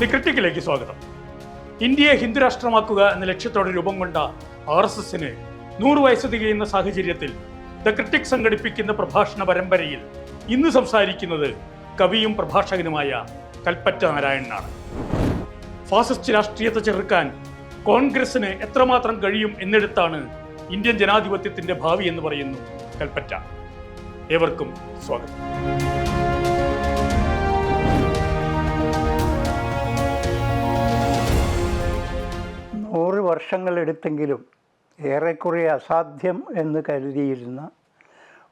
The സ്വാഗതം. ഇന്ത്യയെ ഹിന്ദുരാഷ്ട്രമാക്കുക എന്ന ലക്ഷ്യത്തോടെ രൂപം കൊണ്ട ആർ എസ് എസിന് നൂറ് വയസ്സ് തികയുന്ന സാഹചര്യത്തിൽ ദ ക്രിട്ടിക് സംഘടിപ്പിക്കുന്ന പ്രഭാഷണ പരമ്പരയിൽ ഇന്ന് സംസാരിക്കുന്നത് കവിയും പ്രഭാഷകനുമായ കൽപ്പറ്റ നാരായണനാണ്. ഫാസിസ്റ്റ് രാഷ്ട്രീയത്തെ ചെറുക്കാൻ കോൺഗ്രസിന് എത്രമാത്രം കഴിയും എന്നെടുത്താണ് ഇന്ത്യൻ ജനാധിപത്യത്തിന്റെ ഭാവി എന്ന് പറയുന്നു കൽപ്പറ്റ. ഏവർക്കും സ്വാഗതം. വർഷങ്ങളെടുത്തെങ്കിലും ഏറെക്കുറെ അസാധ്യം എന്ന് കരുതിയിരുന്ന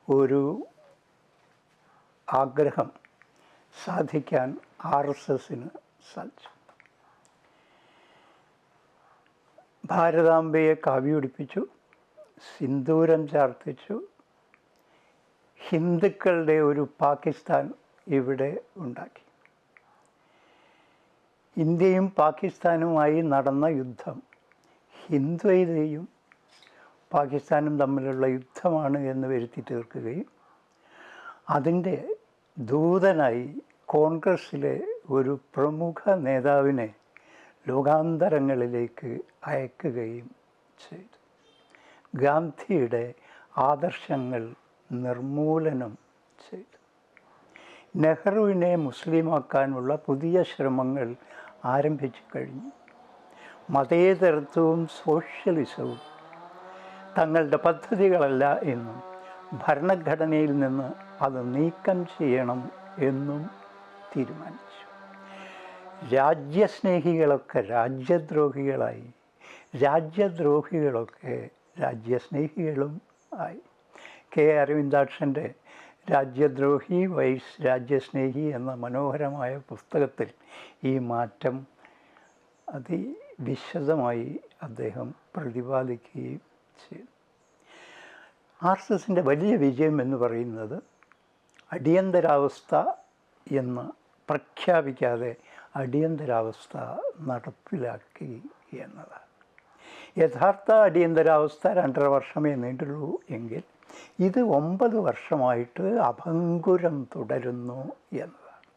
ഒരു ആഗ്രഹം സാധിക്കാൻ ആർ എസ് എസിന് സാധിച്ചു. ഭാരതാംബയെ കാവ്യൊടിപ്പിച്ചു സിന്ദൂരം ചാർത്തിച്ചു. ഹിന്ദുക്കളുടെ ഒരു പാകിസ്ഥാൻ ഇവിടെ ഉണ്ടാക്കി. ഇന്ത്യയും പാകിസ്ഥാനുമായി നടന്ന യുദ്ധം ഹിന്ദുവൈതയും പാകിസ്ഥാനും തമ്മിലുള്ള യുദ്ധമാണ് എന്ന് വരുത്തി തീർക്കുകയും അതിന്റെ ദൂതനായി കോൺഗ്രസ്സിലെ ഒരു പ്രമുഖ നേതാവിനെ ലോകാന്തരങ്ങളിലേക്ക് അയക്കുകയും ചെയ്തു. ഗാന്ധിയുടെ ആദർശങ്ങൾ നിർമൂലനം ചെയ്തു. നെഹ്റുവിനെ മുസ്ലിമാക്കാനുള്ള പുതിയ ശ്രമങ്ങൾ ആരംഭിച്ചു കഴിഞ്ഞു. മതേതരത്വവും സോഷ്യലിസവും തങ്ങളുടെ പദ്ധതികളല്ല എന്നും ഭരണഘടനയിൽ നിന്ന് അത് നീക്കം ചെയ്യണം എന്നും തീരുമാനിച്ചു. രാജ്യസ്നേഹികളൊക്കെ രാജ്യദ്രോഹികളായി. രാജ്യദ്രോഹികളൊക്കെ രാജ്യസ്നേഹികളും ആയി. കെ അരവിന്ദാക്ഷന്റെ രാജ്യദ്രോഹി വൈസ് രാജ്യസ്നേഹി എന്ന മനോഹരമായ പുസ്തകത്തിൽ ഈ മാറ്റം അതിവിശദമായി അദ്ദേഹം പ്രതിപാദിക്കുകയും ചെയ്തു. ആർ എസ് എസിന്റെ വലിയ വിജയം എന്ന് പറയുന്നത് അടിയന്തരാവസ്ഥ എന്ന് പ്രഖ്യാപിക്കാതെ അടിയന്തരാവസ്ഥ നടപ്പിലാക്കി എന്നതാണ് യഥാർത്ഥ അടിയന്തരാവസ്ഥ രണ്ടര വർഷമേ നീണ്ടുള്ളൂ എങ്കിൽ ഇത് ഒമ്പത് വർഷമായിട്ട് അഭങ്കുരം തുടരുന്നു എന്നതാണ്.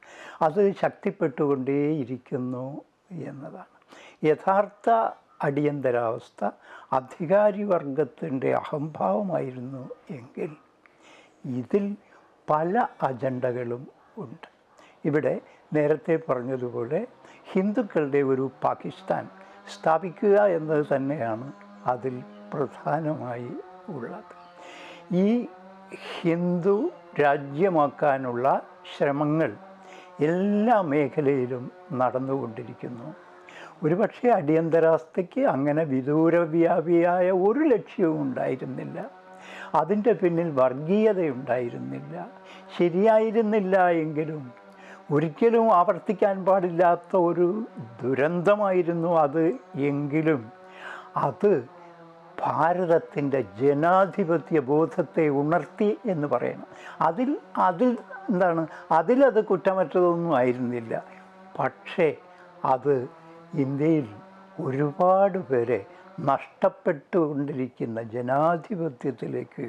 അത് ശക്തിപ്പെട്ടുകൊണ്ടേയിരിക്കുന്നു എന്നതാണ്. യഥാർത്ഥ അടിയന്തരാവസ്ഥ അധികാരി വർഗത്തിന്റെ അഹംഭാവമായിരുന്നു എങ്കിൽ ഇതിൽ പല അജണ്ടകളും ഉണ്ട്. ഇവിടെ നേരത്തെ പറഞ്ഞതുപോലെ ഹിന്ദുക്കളുടെ ഒരു പാകിസ്ഥാൻ സ്ഥാപിക്കുക എന്നത് തന്നെയാണ് അതിൽ പ്രധാനമായി ഉള്ളത്. ഈ ഹിന്ദു രാജ്യമാക്കാനുള്ള ശ്രമങ്ങൾ എല്ലാ മേഖലയിലും നടന്നുകൊണ്ടിരിക്കുന്നു. ഒരുപക്ഷെ അടിയന്തരാവസ്ഥയ്ക്ക് അങ്ങനെ വിദൂരവ്യാപിയായ ഒരു ലക്ഷ്യവും ഉണ്ടായിരുന്നില്ല. അതിന്റെ പിന്നിൽ വർഗീയതയുണ്ടായിരുന്നില്ല. ശരിയായിരുന്നില്ല എങ്കിലും ഒരിക്കലും ആവർത്തിക്കാൻ പാടില്ലാത്ത ഒരു ദുരന്തമായിരുന്നു അത് എങ്കിലും അത് ഭാരതത്തിന്റെ ജനാധിപത്യ ബോധത്തെ ഉണർത്തി എന്ന് പറയണം. അതിൽ അതിൽ എന്താണ്? അതിലത് കുറ്റമറ്റതൊന്നും ആയിരുന്നില്ല. പക്ഷേ അത് ഇന്ത്യയിൽ ഒരുപാട് പേരെ നഷ്ടപ്പെട്ടുകൊണ്ടിരിക്കുന്ന ജനാധിപത്യത്തിലേക്ക്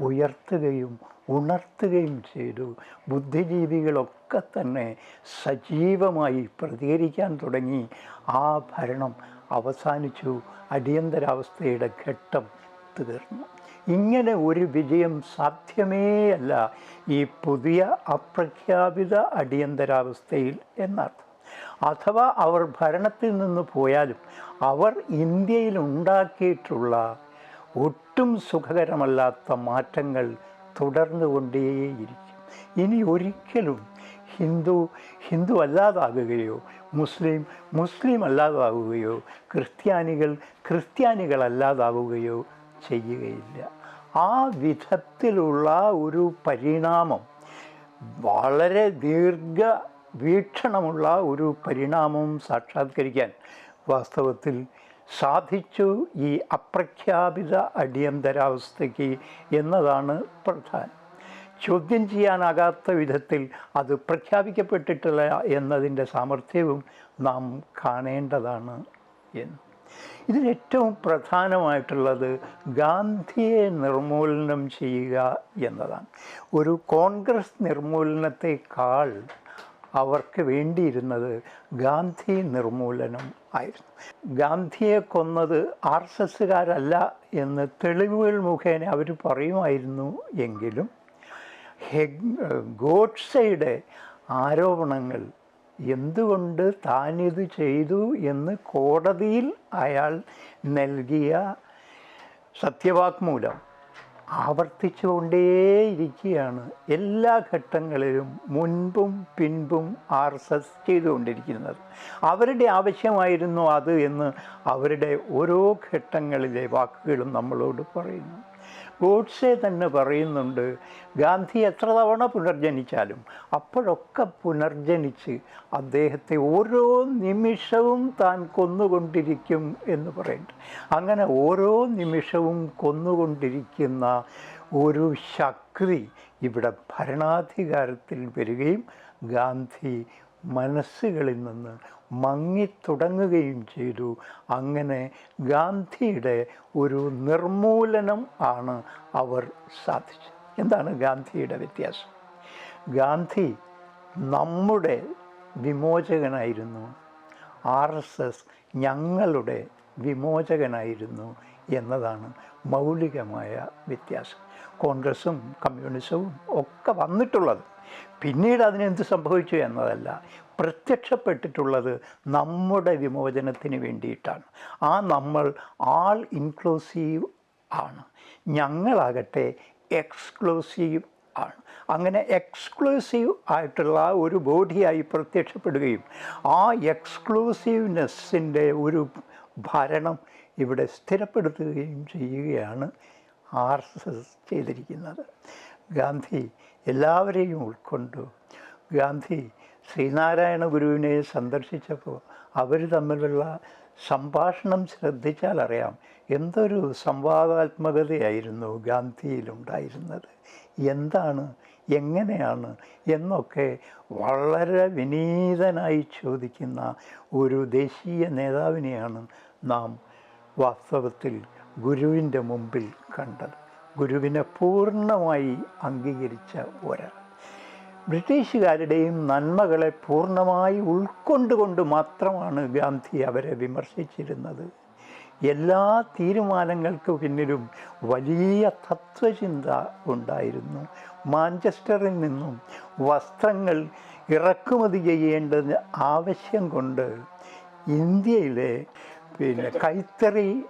ഉയർത്തുകയും ഉണർത്തുകയും ചെയ്തു. ബുദ്ധിജീവികളൊക്കെ തന്നെ സജീവമായി പ്രതികരിക്കാൻ തുടങ്ങി. ആ ഭരണം അവസാനിച്ചു. അടിയന്തരാവസ്ഥയുടെ ഘട്ടം തീർന്നു. ഇങ്ങനെ ഒരു വിജയം സാധ്യമേയല്ല ഈ പുതിയ അപ്രഖ്യാപിത അടിയന്തരാവസ്ഥയിൽ എന്നർത്ഥം. അഥവാ അവർ ഭരണത്തിൽ നിന്ന് പോയാലും അവർ ഇന്ത്യയിൽ ഉണ്ടാക്കിയിട്ടുള്ള ഒട്ടും സുഖകരമല്ലാത്ത മാറ്റങ്ങൾ തുടർന്നുകൊണ്ടേയിരിക്കും ഇനി ഒരിക്കലും ഹിന്ദു ഹിന്ദു അല്ലാതാകുകയോ മുസ്ലിം മുസ്ലിം അല്ലാതാവുകയോ ക്രിസ്ത്യാനികൾ ക്രിസ്ത്യാനികളല്ലാതാവുകയോ ചെയ്യുകയില്ല. ആ വിധത്തിലുള്ള ഒരു പരിണാമം വളരെ ദീർഘ വീക്ഷണമുള്ള ഒരു പരിണാമം സാക്ഷാത്കരിക്കാൻ വാസ്തവത്തിൽ സാധിച്ചു ഈ അപ്രഖ്യാപിത അടിയന്തരാവസ്ഥയ്ക്ക് എന്നതാണ് പ്രധാനം. ചോദ്യം ചെയ്യാനാകാത്ത വിധത്തിൽ അത് പ്രഖ്യാപിക്കപ്പെട്ടിട്ടില്ല എന്നതിന്റെ സാമർഥ്യവും നാം കാണേണ്ടതാണ് എന്ന്. ഇതിലേറ്റവും പ്രധാനമായിട്ടുള്ളത് ഗാന്ധിയെ നിർമൂലനം ചെയ്യുക എന്നതാണ്. ഒരു കോൺഗ്രസ് നിർമൂലനത്തെക്കാൾ അവർക്ക് വേണ്ടിയിരുന്നത് ഗാന്ധി നിർമൂലനം ആയിരുന്നു. ഗാന്ധിയെ കൊന്നത് ആർ എസ് എസ്സുകാരല്ല എന്ന് തെളിവുകൾ മുഖേന അവർ പറയുമായിരുന്നു എങ്കിലും ഹെഗ് ഗോഡ്സയുടെ ആരോപണങ്ങൾ എന്തുകൊണ്ട് താനിത് ചെയ്തു എന്ന് കോടതിയിൽ അയാൾ നൽകിയ സത്യവാങ്മൂലം ആവർത്തിച്ചുകൊണ്ടേയിരിക്കുകയാണ്. എല്ലാ ഘട്ടങ്ങളിലും മുൻപും പിൻപും ആർ എസ് എസ് ചെയ്തുകൊണ്ടിരിക്കുന്നത്. അവരുടെ ആവശ്യമായിരുന്നു അത് എന്ന് അവരുടെ ഓരോ ഘട്ടങ്ങളിലെ വാക്കുകളും നമ്മളോട് പറയുന്നു. ഗോഡ്സെ തന്നെ പറയുന്നുണ്ട് ഗാന്ധി എത്ര തവണ പുനർജനിച്ചാലും അപ്പോഴൊക്കെ പുനർജനിച്ച് അദ്ദേഹത്തെ ഓരോ നിമിഷവും താൻ കൊന്നുകൊണ്ടിരിക്കും എന്ന് പറയുന്നുണ്ട്. അങ്ങനെ ഓരോ നിമിഷവും കൊന്നുകൊണ്ടിരിക്കുന്ന ഒരു ശക്തി ഇവിടെ ഭരണാധികാരത്തിൽ വരികയും ഗാന്ധി മനസ്സുകളിൽ നിന്ന് മങ്ങിത്തുടങ്ങുകയും ചെയ്തു. അങ്ങനെ ഗാന്ധിയുടെ ഒരു നിർമൂലനം ആണ് അവർ സാധിച്ചത്. എന്താണ് ഗാന്ധിയുടെ വ്യത്യാസം? ഗാന്ധി നമ്മുടെ വിമോചകനായിരുന്നു. ആർ എസ് എസ് ഞങ്ങളുടെ വിമോചകനായിരുന്നു എന്നതാണ് മൗലികമായ വ്യത്യാസം. കോൺഗ്രസും കമ്മ്യൂണിസവും ഒക്കെ വന്നിട്ടുള്ളത്. പിന്നീട് അതിനെന്ത് സംഭവിച്ചു എന്നതല്ല. പ്രത്യക്ഷപ്പെട്ടിട്ടുള്ളത് നമ്മുടെ വിമോചനത്തിന് വേണ്ടിയിട്ടാണ്. ആ നമ്മൾ ആൾ ഇൻക്ലൂസീവ് ആണ്. ഞങ്ങളാകട്ടെ എക്സ്ക്ലൂസീവ് ആണ്. അങ്ങനെ എക്സ്ക്ലൂസീവ് ആയിട്ടുള്ള ഒരു ബോഡിയായി പ്രത്യക്ഷപ്പെടുകയും ആ എക്സ്ക്ലൂസീവ്നെസ്സിന്റെ ഒരു ഭരണം ഇവിടെ സ്ഥിരപ്പെടുത്തുകയും ചെയ്യുകയാണ് ആർ എസ് എസ് ചെയ്തിരിക്കുന്നത്. ഗാന്ധി എല്ലാവരെയും ഉൾക്കൊണ്ടു. ഗാന്ധി ശ്രീനാരായണ ഗുരുവിനെ സന്ദർശിച്ചപ്പോൾ അവർ തമ്മിലുള്ള സംഭാഷണം ശ്രദ്ധിച്ചാൽ അറിയാം എന്തൊരു സംവാദാത്മകതയായിരുന്നു ഗാന്ധിയിലുണ്ടായിരുന്നത്. എന്താണ് എങ്ങനെയാണ് എന്നൊക്കെ വളരെ വിനീതനായി ചോദിക്കുന്ന ഒരു ദേശീയ നേതാവിനെയാണ് നാം വാസ്തവത്തിൽ ഗുരുവിന്റെ മുമ്പിൽ കണ്ടത്. ഗുരുവിനെ പൂർണമായി അംഗീകരിച്ച ഒരാൾ. ബ്രിട്ടീഷുകാരുടെയും നന്മകളെ പൂർണമായി ഉൾക്കൊണ്ടുകൊണ്ട് മാത്രമാണ് ഗാന്ധി അവരെ വിമർശിച്ചിരുന്നത്. എല്ലാ തീരുമാനങ്ങൾക്ക് പിന്നിലും വലിയ തത്വചിന്ത ഉണ്ടായിരുന്നു. മാഞ്ചസ്റ്ററിൽ നിന്നും വസ്ത്രങ്ങൾ ഇറക്കുമതി ചെയ്യേണ്ടത് ആവശ്യം കൊണ്ട് ഇന്ത്യയിലെ പിന്നെ കൈത്തറി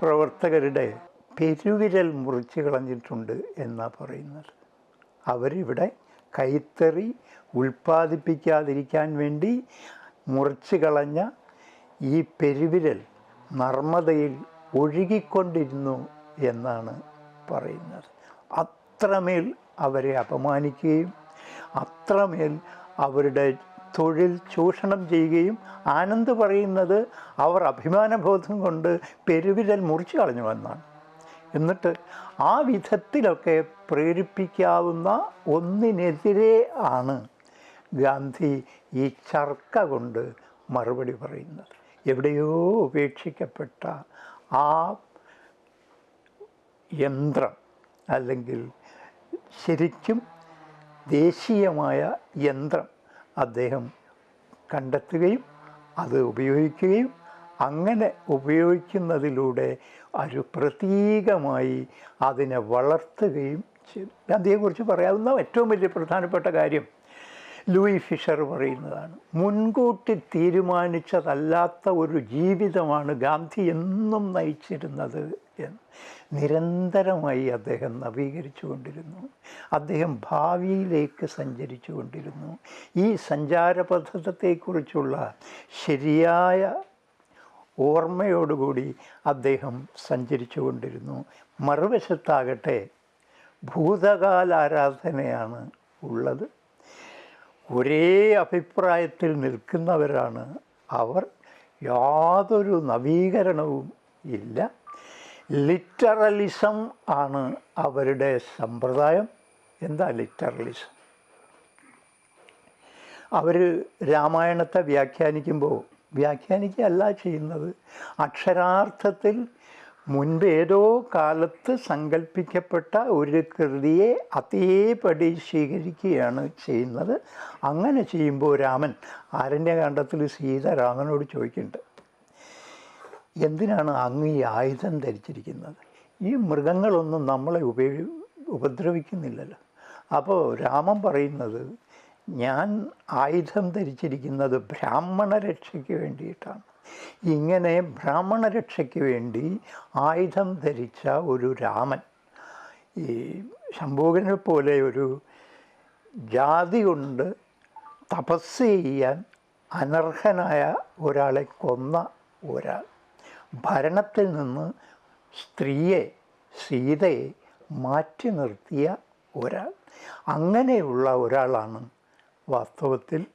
പ്രവർത്തകരുടെ പെരുവിരൽ മുറിച്ച് കളഞ്ഞിട്ടുണ്ട് എന്നാണ് പറയുന്നത്. അവരിവിടെ കൈത്തറി ഉൽപ്പാദിപ്പിക്കാതിരിക്കാൻ വേണ്ടി മുറിച്ച് കളഞ്ഞ ഈ പെരുവിരൽ നർമ്മദയിൽ ഒഴുകിക്കൊണ്ടിരുന്നു എന്നാണ് പറയുന്നത്. അത്രമേൽ അവരെ അപമാനിക്കുകയും അത്രമേൽ അവരുടെ തൊഴിൽ ചൂഷണം ചെയ്യുകയും ആനന്ദ് പറയുന്നത് അവർ അഭിമാനബോധം കൊണ്ട് പെരുവിരൽ മുറിച്ചു കളഞ്ഞു എന്നാണ്. എന്നിട്ട് ആ വിധത്തിലൊക്കെ പ്രേരിപ്പിക്കാവുന്ന ഒന്നിനെതിരെ ആണ് ഗാന്ധി ഈ ചർക്ക കൊണ്ട് മറുപടി പറയുന്നത്. എവിടെയോ ഉപേക്ഷിക്കപ്പെട്ട ആ യന്ത്രം അല്ലെങ്കിൽ ശരിക്കും ദേശീയമായ യന്ത്രം അദ്ദേഹം കണ്ടെത്തുകയും അത് ഉപയോഗിക്കുകയും അങ്ങനെ ഉപയോഗിക്കുന്നതിലൂടെ ഒരു പ്രതീകമായി അതിനെ വളർത്തുകയും ചെയ്തു. ഗാന്ധിയെക്കുറിച്ച് പറയാവുന്ന ഏറ്റവും വലിയ പ്രധാനപ്പെട്ട കാര്യം ലൂയി ഫിഷർ പറയുന്നതാണ്. മുൻകൂട്ടി തീരുമാനിച്ചതല്ലാത്ത ഒരു ജീവിതമാണ് ഗാന്ധി എന്നും നയിച്ചിരുന്നത് എന്ന് നിരന്തരമായി അദ്ദേഹം നവീകരിച്ചു കൊണ്ടിരുന്നു. അദ്ദേഹം ഭാവിയിലേക്ക് സഞ്ചരിച്ചു കൊണ്ടിരുന്നു. ഈ സഞ്ചാര പദ്ധതിയെക്കുറിച്ചുള്ള ശരിയായ ഓർമ്മയോടുകൂടി അദ്ദേഹം സഞ്ചരിച്ചു കൊണ്ടിരുന്നു മറുവശത്താകട്ടെ ഭൂതകാല ആരാധനയാണ് ഉള്ളത്. ഒരേ അഭിപ്രായത്തിൽ നിൽക്കുന്നവരാണ് അവർ. യാതൊരു നവീകരണവും ഇല്ല. ലിറ്ററലിസം ആണ് അവരുടെ സമ്പ്രദായം. എന്താ ലിറ്ററലിസം? അവർ രാമായണത്തെ വ്യാഖ്യാനിക്കുമ്പോൾ വ്യാഖ്യാനിക്കുകയല്ല ചെയ്യുന്നത്. അക്ഷരാർത്ഥത്തിൽ മുൻപ് ഏതോ കാലത്ത് സങ്കല്പിക്കപ്പെട്ട ഒരു കൃതിയെ അതേപടി സ്വീകരിക്കുകയാണ് ചെയ്യുന്നത്. അങ്ങനെ ചെയ്യുമ്പോൾ രാമൻ ആരണ്യകാന്ഡത്തിൽ സീത രാമനോട് ചോദിക്കുന്നുണ്ട് എന്തിനാണ് അങ്ങ് ഈ ആയുധം ധരിച്ചിരിക്കുന്നത്? ഈ മൃഗങ്ങളൊന്നും നമ്മളെ ഉപയോഗി ഉപദ്രവിക്കുന്നില്ലല്ലോ. അപ്പോൾ രാമൻ പറയുന്നത് ഞാൻ ആയുധം ധരിച്ചിരിക്കുന്നത് ബ്രാഹ്മണ രക്ഷയ്ക്ക് വേണ്ടിയിട്ടാണ്. ഇങ്ങനെ ബ്രാഹ്മണ രക്ഷയ്ക്ക് വേണ്ടി ആയുധം ധരിച്ച ഒരു രാമൻ ഈ ശംഭൂകനെ പോലെ ഒരു ജാതി കൊണ്ട് തപസ് ചെയ്യാൻ അനർഹനായ ഒരാളെ കൊന്ന ഒരാൾ. ഭരണത്തിൽ നിന്ന് സ്ത്രീയെ സീതയെ മാറ്റി നിർത്തിയ ഒരാൾ. അങ്ങനെയുള്ള ഒരാളാണ് വാസ്തവത്തിൽ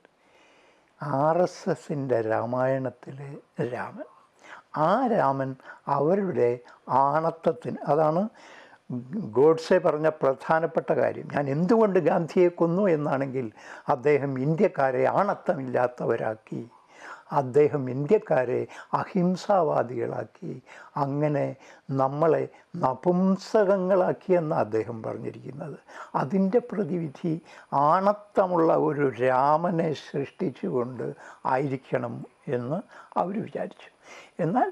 ആർ എസ് എസിന്റെ രാമായണത്തിലെ രാമൻ. ആ രാമൻ അവരുടെ ആണത്വത്തിന് അതാണ് ഗോഡ്സെ പറഞ്ഞ പ്രധാനപ്പെട്ട കാര്യം. ഞാൻ എന്തുകൊണ്ട് ഗാന്ധിയെ കൊന്നു എന്നാണെങ്കിൽ അദ്ദേഹം ഇന്ത്യക്കാരെ ആണത്വമില്ലാത്തവരാക്കി. അദ്ദേഹം ഇന്ത്യക്കാരെ അഹിംസാവാദികളാക്കി. അങ്ങനെ നമ്മളെ നപുംസകങ്ങളാക്കിയെന്ന് അദ്ദേഹം പറഞ്ഞിരിക്കുന്നത്. അതിന്റെ പ്രതിവിധി ആണത്തമുള്ള ഒരു രാമനെ സൃഷ്ടിച്ചുകൊണ്ട് ആയിരിക്കണം എന്ന് അവർ വിചാരിച്ചു. എന്നാൽ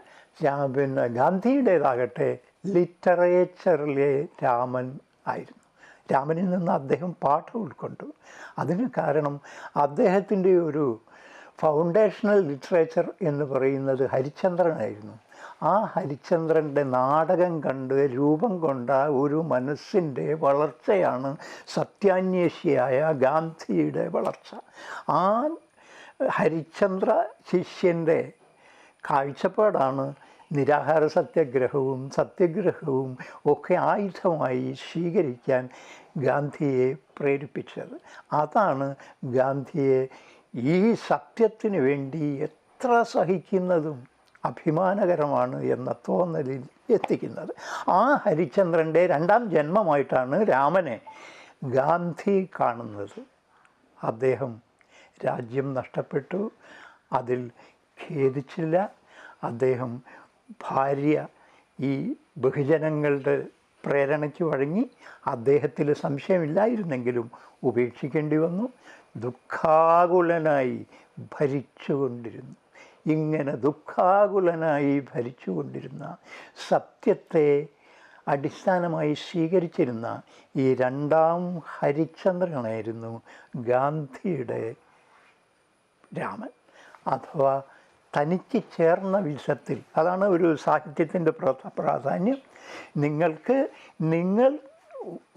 പിന്നെ ഗാന്ധിയുടേതാകട്ടെ ലിറ്ററേച്ചറിലെ രാമൻ ആയിരുന്നു. രാമനിൽ നിന്ന് അദ്ദേഹം പാഠം ഉൾക്കൊണ്ടു. അതിന് കാരണം അദ്ദേഹത്തിന്റെ ഒരു ഫൗണ്ടേഷണൽ ലിറ്ററേച്ചർ എന്ന് പറയുന്നത് ഹരിചന്ദ്രനായിരുന്നു. ആ ഹരിചന്ദ്രന്റെ നാടകം കണ്ട് രൂപം കൊണ്ട ഒരു മനസ്സിന്റെ വളർച്ചയാണ് സത്യാന്വേഷിയായ ഗാന്ധിയുടെ വളർച്ച. ആ ഹരിചന്ദ്ര ശിഷ്യന്റെ കാഴ്ചപ്പാടാണ് നിരാഹാര സത്യഗ്രഹവും സത്യഗ്രഹവും ഒക്കെ ആയുധമായി സ്വീകരിക്കാൻ ഗാന്ധിയെ പ്രേരിപ്പിച്ചത്. അതാണ് ഗാന്ധിയെ ഈ സത്യത്തിന് വേണ്ടി എത്ര സഹിക്കുന്നതും അഭിമാനകരമാണ് എന്ന തോന്നലിൽ എത്തിക്കുന്നത്. ആ ഹരിചന്ദ്രന്റെ രണ്ടാം ജന്മമായിട്ടാണ് രാമനെ ഗാന്ധി കാണുന്നത്. അദ്ദേഹം രാജ്യം നഷ്ടപ്പെട്ടു അതിൽ ഖേദിച്ചില്ല. അദ്ദേഹം ഭാര്യ ഈ ബഹുജനങ്ങളുടെ പ്രേരണയ്ക്ക് വഴങ്ങി അദ്ദേഹത്തിൽ സംശയമില്ലായിരുന്നെങ്കിലും ഉപേക്ഷിക്കേണ്ടി വന്നു. ദുഃഖാകുലനായി ഭരിച്ചുകൊണ്ടിരുന്നു. ഇങ്ങനെ ദുഃഖാകുലനായി ഭരിച്ചുകൊണ്ടിരുന്ന സത്യത്തെ അടിസ്ഥാനമായി സ്വീകരിച്ചിരുന്ന ഈ രണ്ടാം ഹരിചന്ദ്രനായിരുന്നു ഗാന്ധിയുടെ രാമൻ. അഥവാ തനിക്ക് ചേർന്ന വിധത്തിൽ അതാണ് ഒരു സാഹിത്യത്തിന്റെ പ്രാധാന്യം. നിങ്ങൾക്ക് നിങ്ങൾ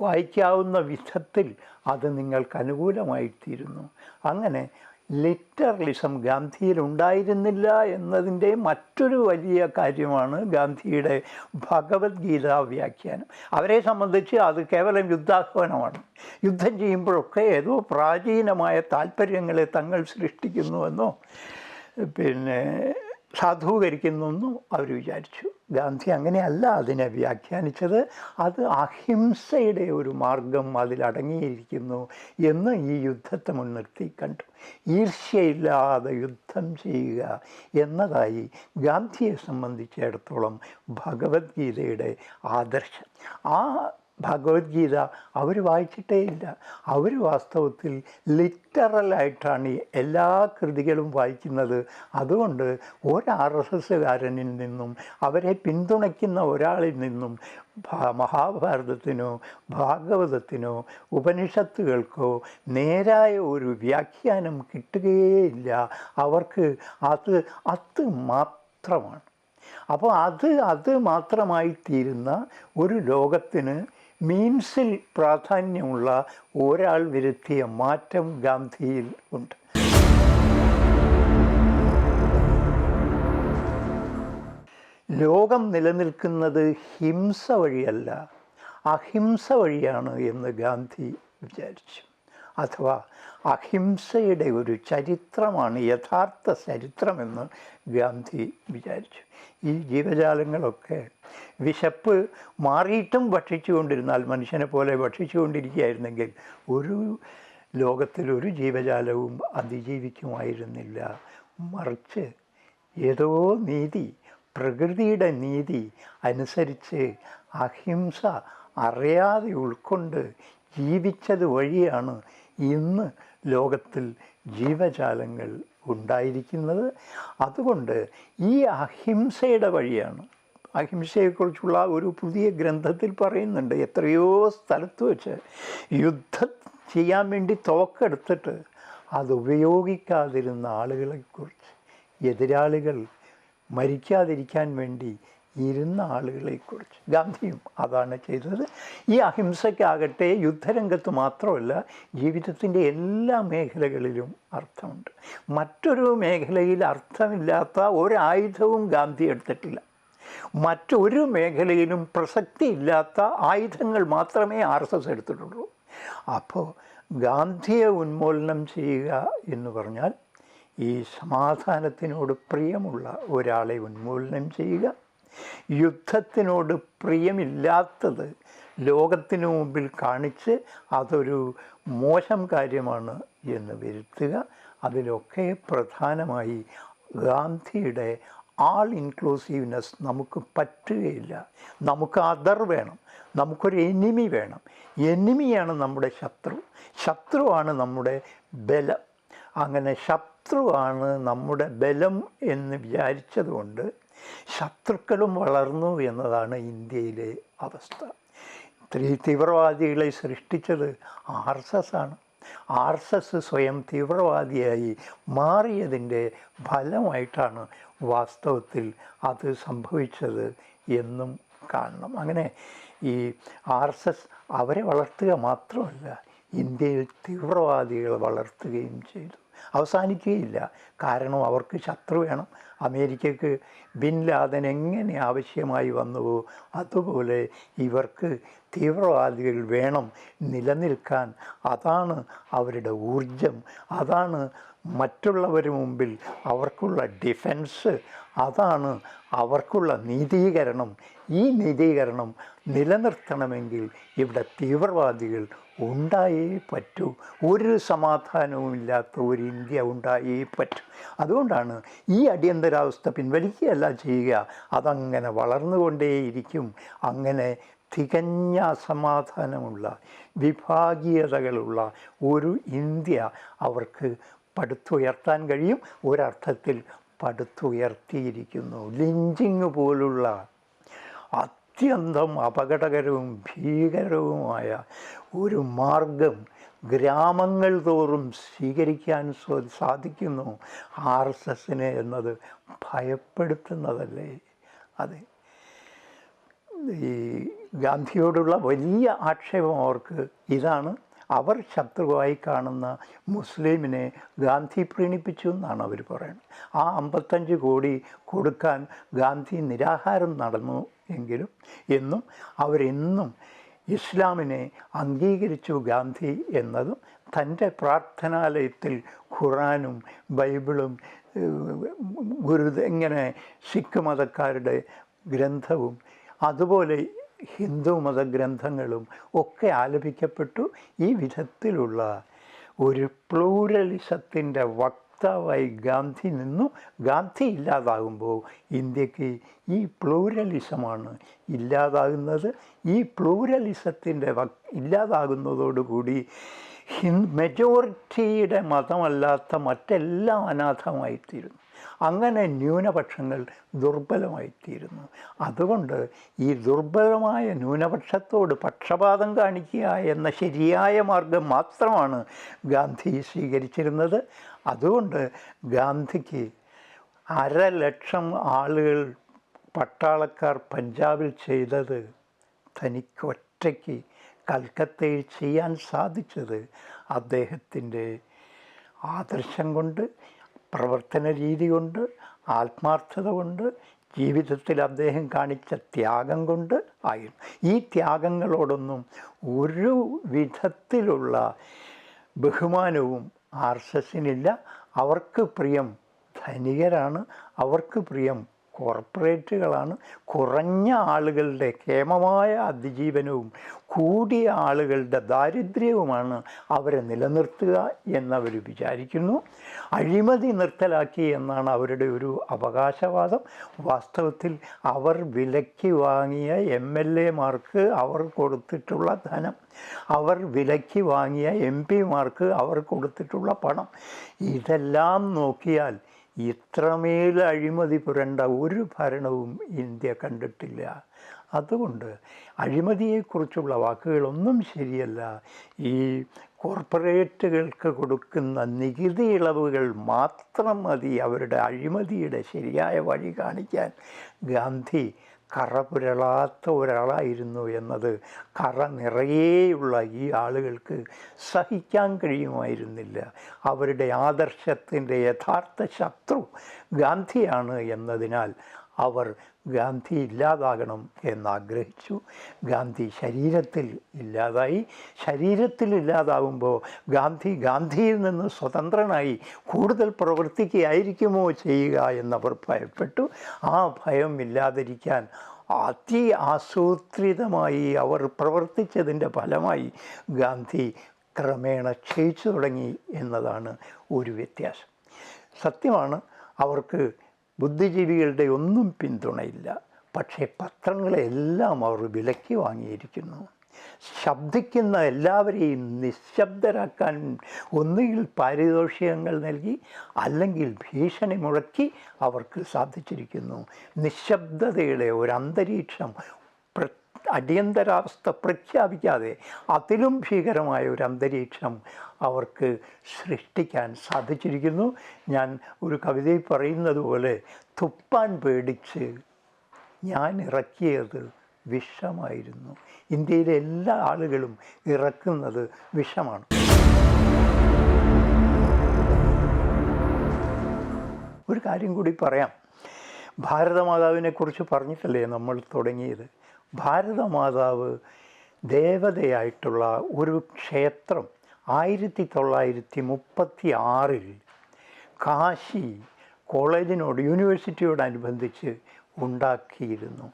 വായിക്കാവുന്ന വിധത്തിൽ അത് നിങ്ങൾക്ക് അനുകൂലമായിത്തീരുന്നു അങ്ങനെ ലിറ്ററലിസം ഗാന്ധിയിൽ ഉണ്ടായിരുന്നില്ല എന്നതിന്റെ മറ്റൊരു വലിയ കാര്യമാണ് ഗാന്ധിയുടെ ഭഗവത്ഗീത വ്യാഖ്യാനം. അവരെ സംബന്ധിച്ച് അത് കേവലം യുദ്ധാഹ്വാനമാണ്. യുദ്ധം ചെയ്യുമ്പോഴൊക്കെ ഏതോ പ്രാചീനമായ താല്പര്യങ്ങളെ തങ്ങൾ സൃഷ്ടിക്കുന്നുവെന്നോ പിന്നെ സാധൂകരിക്കുന്നെന്നും അവർ വിചാരിച്ചു. ഗാന്ധി അങ്ങനെയല്ല അതിനെ വ്യാഖ്യാനിച്ചത്. അത് അഹിംസയുടെ ഒരു മാർഗം അതിലടങ്ങിയിരിക്കുന്നു എന്ന് ഈ യുദ്ധത്തെ മുൻനിർത്തി കണ്ടു. ഈർഷ്യയില്ലാതെ യുദ്ധം ചെയ്യുക എന്നതായി ഗാന്ധിയെ സംബന്ധിച്ചിടത്തോളം ഭഗവത്ഗീതയുടെ ആദർശം. ആ ഭഗവത്ഗീത അവർ വായിച്ചിട്ടേ ഇല്ല. അവർ വാസ്തവത്തിൽ ലിറ്ററലായിട്ടാണ് ഈ എല്ലാ കൃതികളും വായിക്കുന്നത്. അതുകൊണ്ട് ഒരു ആർ എസ് എസ്സുകാരനിൽ നിന്നും അവരെ പിന്തുണയ്ക്കുന്ന ഒരാളിൽ നിന്നും മഹാഭാരതത്തിനോ ഭാഗവതത്തിനോ ഉപനിഷത്തുകൾക്കോ നേരായ ഒരു വ്യാഖ്യാനം കിട്ടുകയേയില്ല. അവർക്ക് അത് അത് മാത്രമാണ്. അപ്പോൾ അത് അത് മാത്രമായി തീരുന്ന ഒരു ലോകത്തിന് മീൻസിൽ പ്രാധാന്യമുള്ള ഒരാൾ വരുത്തിയ മാറ്റം ഗാന്ധിയിൽ ഉണ്ട്. ലോകം നിലനിൽക്കുന്നത് ഹിംസ വഴിയല്ല അഹിംസ വഴിയാണ് എന്ന് ഗാന്ധി വിചാരിച്ചു. അഥവാ അഹിംസയുടെ ഒരു ചരിത്രമാണ് യഥാർത്ഥ ചരിത്രമെന്ന് ഗാന്ധി വിചാരിച്ചു. ഈ ജീവജാലങ്ങളൊക്കെ വിശപ്പ് മാറിയിട്ടും ഭക്ഷിച്ചുകൊണ്ടിരുന്നാൽ മനുഷ്യനെ പോലെ ഭക്ഷിച്ചുകൊണ്ടിരിക്കുകയായിരുന്നെങ്കിൽ ഒരു ലോകത്തിൽ ഒരു ജീവജാലവും അതിജീവിക്കുമായിരുന്നില്ല. മറിച്ച് ഏതോ നീതി പ്രകൃതിയുടെ നീതി അനുസരിച്ച് അഹിംസ അറിയാതെ ഉൾക്കൊണ്ട് ജീവിച്ചത് വഴിയാണ് ഇന്ന് ലോകത്തിൽ ജീവജാലങ്ങൾ ഉണ്ടായിരിക്കുന്നത് അതുകൊണ്ട് ഈ അഹിംസയുടെ വഴിയാണ്. അഹിംസയെക്കുറിച്ചുള്ള ഒരു പുതിയ ഗ്രന്ഥത്തിൽ പറയുന്നുണ്ട്. എത്രയോ സ്ഥലത്ത് വെച്ച് യുദ്ധം ചെയ്യാൻ വേണ്ടി തോക്കെടുത്തിട്ട് അത് ഉപയോഗിക്കാതിരുന്ന ആളുകളെക്കുറിച്ച് എതിരാളികൾ മരിക്കാതിരിക്കാൻ വേണ്ടി ഇരുന്ന ആളുകളെക്കുറിച്ച്. ഗാന്ധിയും അതാണ് ചെയ്തത്. ഈ അഹിംസയ്ക്കാകട്ടെ യുദ്ധരംഗത്ത് മാത്രമല്ല ജീവിതത്തിന്റെ എല്ലാ മേഖലകളിലും അർത്ഥമുണ്ട്. മറ്റൊരു മേഖലയിൽ അർത്ഥമില്ലാത്ത ഒരായുധവും ഗാന്ധി എടുത്തിട്ടില്ല. മറ്റൊരു മേഖലയിലും പ്രസക്തിയില്ലാത്ത ആയുധങ്ങൾ മാത്രമേ ആർ എസ് എസ് എടുത്തിട്ടുള്ളൂ. അപ്പോൾ ഗാന്ധിയെ ഉന്മൂലനം ചെയ്യുക എന്ന് പറഞ്ഞാൽ ഈ സമാധാനത്തിനോട് പ്രിയമുള്ള ഒരാളെ ഉന്മൂലനം ചെയ്യുക. യുദ്ധത്തിനോട് പ്രിയമില്ലാത്തത് ലോകത്തിനു മുമ്പിൽ കാണിച്ച് അതൊരു മോശം കാര്യമാണ് എന്ന് വരുത്തുക. അതിലൊക്കെ പ്രധാനമായി ഗാന്ധിയുടെ ആൾ ഇൻക്ലൂസീവ്നെസ് നമുക്ക് പറ്റുകയില്ല. നമുക്ക് അതർ വേണം. നമുക്കൊരു എനിമി വേണം. എനിമിയാണ് നമ്മുടെ ശത്രു. ശത്രുവാണ് നമ്മുടെ ബലം. അങ്ങനെ ശത്രുവാണ് നമ്മുടെ ബലം എന്ന് വിചാരിച്ചതുകൊണ്ട് ശത്രുക്കളും വളർന്നു എന്നതാണ് ഇന്ത്യയിലെ അവസ്ഥ. തീവ്രവാദികളെ സൃഷ്ടിച്ചത് ആർ എസ് എസ് ആണ്. ആർ എസ് എസ് സ്വയം തീവ്രവാദിയായി മാറിയതിന്റെ ഫലമായിട്ടാണ് വാസ്തവത്തിൽ അത് സംഭവിച്ചത് എന്നും കാണണം. അങ്ങനെ ഈ ആർ എസ് എസ് അവരെ വളർത്തുക മാത്രമല്ല ഇന്ത്യയിൽ തീവ്രവാദികളെ വളർത്തുകയും ചെയ്തു. അവസാനിക്കുകയില്ല. കാരണം അവർക്ക് ശത്രു വേണം. അമേരിക്കക്ക് ബിൻ ലാദൻ എങ്ങനെ ആവശ്യമായി വന്നുവോ അതുപോലെ ഇവർക്ക് തീവ്രവാദികൾ വേണം നിലനിൽക്കാൻ. അതാണ് അവരുടെ ഊർജം അതാണ് മറ്റുള്ളവർ മുമ്പിൽ അവർക്കുള്ള ഡിഫൻസ്. അതാണ് അവർക്കുള്ള നീതീകരണം. ഈ നീതീകരണം നിലനിർത്തണമെങ്കിൽ ഇവിടെ തീവ്രവാദികൾ ഉണ്ടായേ പറ്റൂ. ഒരു സമാധാനവുമില്ലാത്ത ഒരു ഇന്ത്യ ഉണ്ടായേ പറ്റൂ. അതുകൊണ്ടാണ് ഈ അടിയന്തരാവസ്ഥ പിൻവലിക്കുകയല്ല ചെയ്യുക. അതങ്ങനെ വളർന്നുകൊണ്ടേയിരിക്കും. അങ്ങനെ തികഞ്ഞ അസമാധാനമുള്ള വിഭാഗീയതകളുള്ള ഒരു ഇന്ത്യ അവർക്ക് പടുത്തുയർത്താൻ കഴിയും. ഒരർത്ഥത്തിൽ പടുത്തുയർത്തിയിരിക്കുന്നു. ലിഞ്ചിങ് പോലുള്ള അത്യന്തം അപകടകരവും ഭീകരവുമായ ഒരു മാർഗം ഗ്രാമങ്ങൾ തോറും സ്വീകരിക്കാൻ സാധിക്കുന്നു. ആർ എസ് എസിനെ എന്നത് ഭയപ്പെടുത്തുന്നതല്ലേ? അതെ. ഈ ഗാന്ധിയോടുള്ള വലിയ ആക്ഷേപം അവർക്ക് ഇതാണ്. അവർ ശത്രുവായി കാണുന്ന മുസ്ലിമിനെ ഗാന്ധി പ്രീണിപ്പിച്ചു എന്നാണ് അവർ പറയുന്നത്. ആ അമ്പത്തഞ്ച് കോടി കൊടുക്കാൻ ഗാന്ധി നിരാഹാരം നടന്നു. എങ്കിലും എന്നും അവരെന്നും ഇസ്ലാമിനെ അംഗീകരിച്ചു ഗാന്ധി എന്നതും തന്റെ പ്രാർത്ഥനാലയത്തിൽ ഖുറാനും ബൈബിളും ഗുരു എങ്ങനെ സിഖ് മതക്കാരുടെ ഗ്രന്ഥവും അതുപോലെ ഹിന്ദു മതഗ്രന്ഥങ്ങളും ഒക്കെ ആലപിക്കപ്പെട്ടു ഈ വിധത്തിലുള്ള ഒരു പ്ലൂരലിസത്തിന്റെ വക്താവായി ഗാന്ധി നിന്നു ഗാന്ധി ഇല്ലാതാകുമ്പോൾ ഇന്ത്യയ്ക്ക് ഈ പ്ലൂരലിസമാണ് ഇല്ലാതാകുന്നത്. ഈ പ്ലൂരലിസത്തിന്റെ വക് ഇല്ലാതാകുന്നതോടുകൂടി ഹി മെജോറിറ്റിയുടെ മതമല്ലാത്ത മറ്റെല്ലാം അനാഥമായിത്തീരുന്നു. അങ്ങനെ ന്യൂനപക്ഷങ്ങൾ ദുർബലമായിത്തീരുന്നു. അതുകൊണ്ട് ഈ ദുർബലമായ ന്യൂനപക്ഷത്തോട് പക്ഷപാതം കാണിക്കുക എന്ന ശരിയായ മാർഗം മാത്രമാണ് ഗാന്ധി സ്വീകരിച്ചിരുന്നത്. അതുകൊണ്ട് ഗാന്ധിക്ക് അരലക്ഷം ആളുകൾ പട്ടാളക്കാർ പഞ്ചാബിൽ ചെയ്തത് തനിക്ക് ഒറ്റയ്ക്ക് കൽക്കത്തയിൽ ചെയ്യാൻ സാധിച്ചത് അദ്ദേഹത്തിന്റെ ആദർശം കൊണ്ട് പ്രവർത്തന രീതി കൊണ്ട് ആത്മാർത്ഥത കൊണ്ട് ജീവിതത്തിൽ അദ്ദേഹം കാണിച്ച ത്യാഗം കൊണ്ട് ആയിരുന്നു. ഈ ത്യാഗങ്ങളോടൊന്നും ഒരു വിധത്തിലുള്ള ബഹുമാനവും ആർ എസ് എസിനില്ല. അവർക്ക് പ്രിയം ധനികരാണ്. അവർക്ക് പ്രിയം കോർപ്പറേറ്റുകളാണ്. കുറഞ്ഞ ആളുകളുടെ ക്ഷേമമായ അതിജീവനവും കൂടിയ ആളുകളുടെ ദാരിദ്ര്യവുമാണ് അവരെ നിലനിർത്തുക എന്നവർ വിചാരിക്കുന്നു. അഴിമതി നിർത്തലാക്കി എന്നാണ് അവരുടെ ഒരു അവകാശവാദം. വാസ്തവത്തിൽ അവർ വിലയ്ക്ക് വാങ്ങിയ എം എൽ എമാർക്ക് അവർ കൊടുത്തിട്ടുള്ള ധനം അവർ വിലയ്ക്ക് വാങ്ങിയ എം പിമാർക്ക് അവർ കൊടുത്തിട്ടുള്ള പണം. ഇതെല്ലാം നോക്കിയാൽ ഇത്രമേൽ അഴിമതി പുരണ്ട ഒരു ഭരണവും ഇന്ത്യ കണ്ടിട്ടില്ല. അതുകൊണ്ട് അഴിമതിയെക്കുറിച്ചുള്ള വാക്കുകളൊന്നും ശരിയല്ല. ഈ കോർപ്പറേറ്റുകൾക്ക് കൊടുക്കുന്ന നികുതി ഇളവുകൾ മാത്രം മതി അവരുടെ അഴിമതിയുടെ ശരിയായ വഴി കാണിക്കാൻ. ഗാന്ധി കറ പുരളാത്ത ഒരാളായിരുന്നു എന്നത് കറ നിറയേയുള്ള ഈ ആളുകൾക്ക് സഹിക്കാൻ കഴിയുമായിരുന്നില്ല. അവരുടെ ആദർശത്തിന്റെ യഥാർത്ഥ ശത്രു ഗാന്ധിയാണ് എന്നതിനാൽ അവർ ഗാന്ധി ഇല്ലാതാകണം എന്നാഗ്രഹിച്ചു. ഗാന്ധി ശരീരത്തിൽ ഇല്ലാതായി. ശരീരത്തിൽ ഇല്ലാതാവുമ്പോൾ ഗാന്ധി ഗാന്ധിയിൽ നിന്ന് സ്വതന്ത്രനായി കൂടുതൽ പ്രവർത്തിക്കുകയായിരിക്കുമോ ചെയ്യുക എന്നവർ ഭയപ്പെട്ടു. ആ ഭയം ഇല്ലാതിരിക്കാൻ അതി ആസൂത്രിതമായി അവർ പ്രവർത്തിച്ചതിന്റെ ഫലമായി ഗാന്ധി ക്രമേണ ക്ഷയിച്ചു തുടങ്ങി എന്നതാണ് ഒരു വ്യത്യാസം. സത്യമാണ് അവർക്ക് ബുദ്ധിജീവികളുടെ ഒന്നും പിന്തുണയില്ല. പക്ഷേ പത്രങ്ങളെല്ലാം അവർ വിലക്കി വാങ്ങിയിരിക്കുന്നു. ശബ്ദിക്കുന്ന എല്ലാവരെയും നിശബ്ദരാക്കാൻ ഒന്നുകിൽ പാരിതോഷികങ്ങൾ നൽകി അല്ലെങ്കിൽ ഭീഷണി മുഴക്കി അവർക്ക് സാധിച്ചിരിക്കുന്നു. നിശബ്ദതയുടെ ഒരു അന്തരീക്ഷം അടിയന്തരാവസ്ഥ പ്രഖ്യാപിക്കാതെ അതിലും ഭീകരമായ ഒരു അന്തരീക്ഷം അവർക്ക് സൃഷ്ടിക്കാൻ സാധിച്ചിരിക്കുന്നു. ഞാൻ ഒരു കവിതയിൽ പറയുന്നത് പോലെ തുപ്പാൻ പേടിച്ച് ഞാൻ ഇറക്കിയത് വിഷമായിരുന്നു. ഇന്ത്യയിലെ എല്ലാ ആളുകളും ഇറക്കുന്നത് വിഷമാണ്. ഒരു കാര്യം കൂടി പറയാം. ഭാരതമാതാവിനെക്കുറിച്ച് പറഞ്ഞിട്ടല്ലേ നമ്മൾ തുടങ്ങിയത്? ഭാരതമാതാവ് ദേവതയായിട്ടുള്ള ഒരു ക്ഷേത്രം ആയിരത്തി തൊള്ളായിരത്തി മുപ്പത്തി ആറിൽ കാശി കോളേജിനോട് യൂണിവേഴ്സിറ്റിയോടനുബന്ധിച്ച് ഉണ്ടാക്കിയിരുന്നു.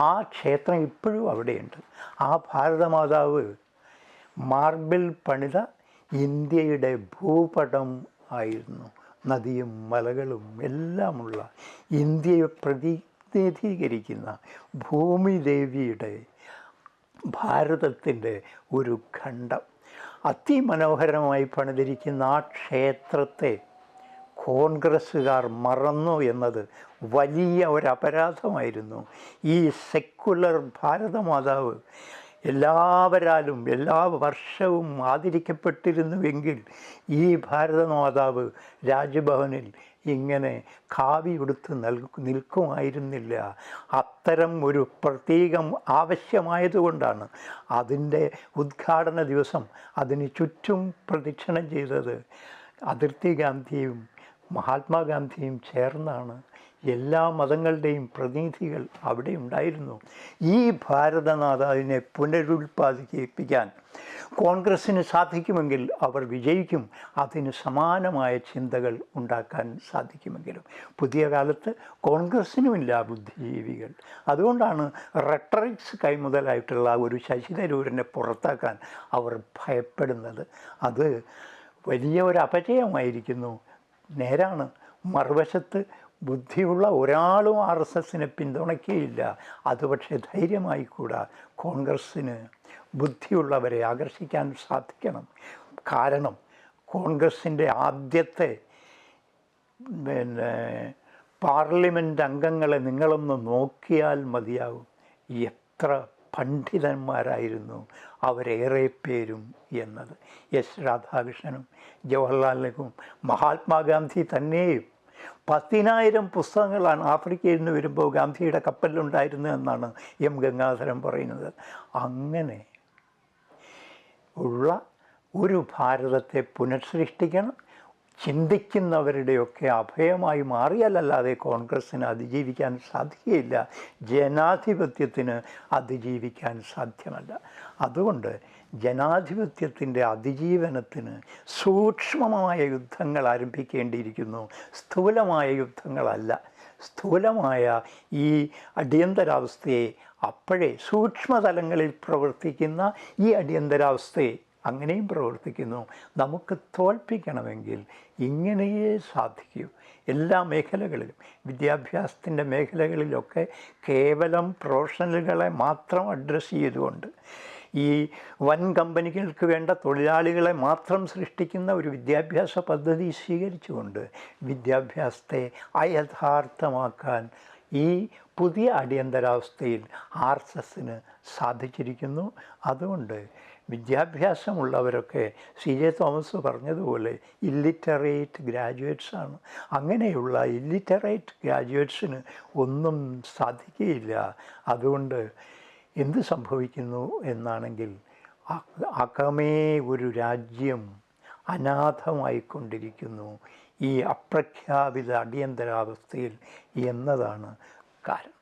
ആ ക്ഷേത്രം ഇപ്പോഴും അവിടെയുണ്ട്. ആ ഭാരതമാതാവ് മാർബിൾ പണിത ഇന്ത്യയുടെ ഭൂപടം ആയിരുന്നു. നദിയും മലകളും എല്ലാമുള്ള ഇന്ത്യയെ പ്രതിനിധീകരിക്കുന്ന ഭൂമിദേവിയുടെ ഭാരതത്തിന്റെ ഒരു ഖണ്ഡം. അതിമനോഹരമായി പണിതിരിക്കുന്ന ആ ക്ഷേത്രത്തെ കോൺഗ്രസ്സുകാർ മറന്നു എന്നത് വലിയ ഒരു അപരാധമായിരുന്നു. ഈ സെക്കുലർ ഭാരതമാതാവ് എല്ലാവരാലും എല്ലാ വർഷവും ആദരിക്കപ്പെട്ടിരുന്നുവെങ്കിൽ ഈ ഭാരതമാതാവ് രാജ്ഭവനിൽ ഇങ്ങനെ കാവി കൊടുത്ത് നൽ നിൽക്കുമായിരുന്നില്ല. അത്തരം ഒരു പ്രത്യേകം ആവശ്യമായതുകൊണ്ടാണ് അതിന്റെ ഉദ്ഘാടന ദിവസം അതിന് ചുറ്റും പ്രദക്ഷിണം ചെയ്തത്. അതിർത്തി ഗാന്ധിയും മഹാത്മാഗാന്ധിയും ചേർന്നാണ് എല്ലാ മതങ്ങളുടെയും പ്രതിനിധികൾ അവിടെ ഉണ്ടായിരുന്നു. ഈ ഭാരതമാതാവിനെ പുനരുൽപ്പാദിപ്പിക്കാൻ കോൺഗ്രസ്സിന് സാധിക്കുമെങ്കിൽ അവർ വിജയിക്കും. അതിന് സമാനമായ ചിന്തകൾ ഉണ്ടാക്കാൻ സാധിക്കുമെങ്കിലും പുതിയ കാലത്ത് കോൺഗ്രസ്സിനുമില്ല ബുദ്ധിജീവികൾ. അതുകൊണ്ടാണ് റെട്ടറിക്സ് കൈമുതലായിട്ടുള്ള ഒരു ശശി തരൂരിനെ പുറത്താക്കാൻ അവർ ഭയപ്പെടുന്നത്. അത് വലിയ ഒരു അപജയമായിരിക്കുന്നു. നേരാണ്. മറുവശത്ത് ബുദ്ധിയുള്ള ഒരാളും ആർ എസ് എസിനെ പിന്തുണയ്ക്കുകയില്ല. അത് പക്ഷേ ധൈര്യമായി കൂടാ കോൺഗ്രസ്സിന് ബുദ്ധിയുള്ളവരെ ആകർഷിക്കാൻ സാധിക്കണം. കാരണം കോൺഗ്രസിന്റെ ആദ്യത്തെ പിന്നെ പാർലമെന്റ് അംഗങ്ങളെ നിങ്ങളൊന്ന് നോക്കിയാൽ മതിയാകും എത്ര പണ്ഡിതന്മാരായിരുന്നു അവരേറെ പേരും എന്നത്. എസ് രാധാകൃഷ്ണനും ജവഹർലാൽ നെഹ്റുവും മഹാത്മാഗാന്ധി തന്നെയും പതിനായിരം പുസ്തകങ്ങളാണ് ആഫ്രിക്കയിൽ നിന്ന് വരുമ്പോൾ ഗാന്ധിയുടെ കപ്പലിലുണ്ടായിരുന്നു എന്നാണ് എം ഗംഗാധരൻ പറയുന്നത്. അങ്ങനെ ഉള്ള ഒരു ഭാരതത്തെ പുനഃസൃഷ്ടിക്കണം ചിന്തിക്കുന്നവരുടെയൊക്കെ അഭയമായി മാറിയാലല്ലാതെ കോൺഗ്രസ്സിന് അതിജീവിക്കാൻ സാധിക്കുകയില്ല. ജനാധിപത്യത്തിന് അതിജീവിക്കാൻ സാധ്യമല്ല. അതുകൊണ്ട് ജനാധിപത്യത്തിന്റെ അതിജീവനത്തിന് സൂക്ഷ്മമായ യുദ്ധങ്ങൾ ആരംഭിക്കേണ്ടിയിരിക്കുന്നു. സ്ഥൂലമായ യുദ്ധങ്ങളല്ല. സ്ഥൂലമായ ഈ അടിയന്തരാവസ്ഥയെ അപ്പോഴേ സൂക്ഷ്മതലങ്ങളിൽ പ്രവർത്തിക്കുന്ന ഈ അടിയന്തരാവസ്ഥയെ അങ്ങനെയും പ്രവർത്തിക്കുന്നു. നമുക്ക് തോൽപ്പിക്കണമെങ്കിൽ ഇങ്ങനെയേ സാധിക്കൂ. എല്ലാ മേഖലകളിലും വിദ്യാഭ്യാസത്തിന്റെ മേഖലകളിലൊക്കെ കേവലം പ്രൊഫഷണലുകളെ മാത്രം അഡ്രസ്സ് ചെയ്തുകൊണ്ട് ഈ വൻ കമ്പനികൾക്ക് വേണ്ട തൊഴിലാളികളെ മാത്രം സൃഷ്ടിക്കുന്ന ഒരു വിദ്യാഭ്യാസ പദ്ധതി സ്വീകരിച്ചുകൊണ്ട് വിദ്യാഭ്യാസത്തെ അയഥാർത്ഥമാക്കാൻ ഈ പുതിയ അടിയന്തരാവസ്ഥയിൽ ആർ എസ് എസിന് സാധിച്ചിരിക്കുന്നു. അതുകൊണ്ട് വിദ്യാഭ്യാസമുള്ളവരൊക്കെ സി ജെ തോമസ് പറഞ്ഞതുപോലെ ഇല്ലിറ്ററേറ്റ് ഗ്രാജുവേറ്റ്സ് ആണ്. അങ്ങനെയുള്ള ഇല്ലിറ്ററേറ്റ് ഗ്രാജുവേറ്റ്സിന് ഒന്നും സാധിക്കുകയില്ല. അതുകൊണ്ട് എന്ത് സംഭവിക്കുന്നു എന്നാണെങ്കിൽ അകമേ ഒരു രാജ്യം അനാഥമായിക്കൊണ്ടിരിക്കുന്നു. ഈ അപ്രഖ്യാപിത അടിയന്തരാവസ്ഥയിൽ എന്നതാണ് കാരണം.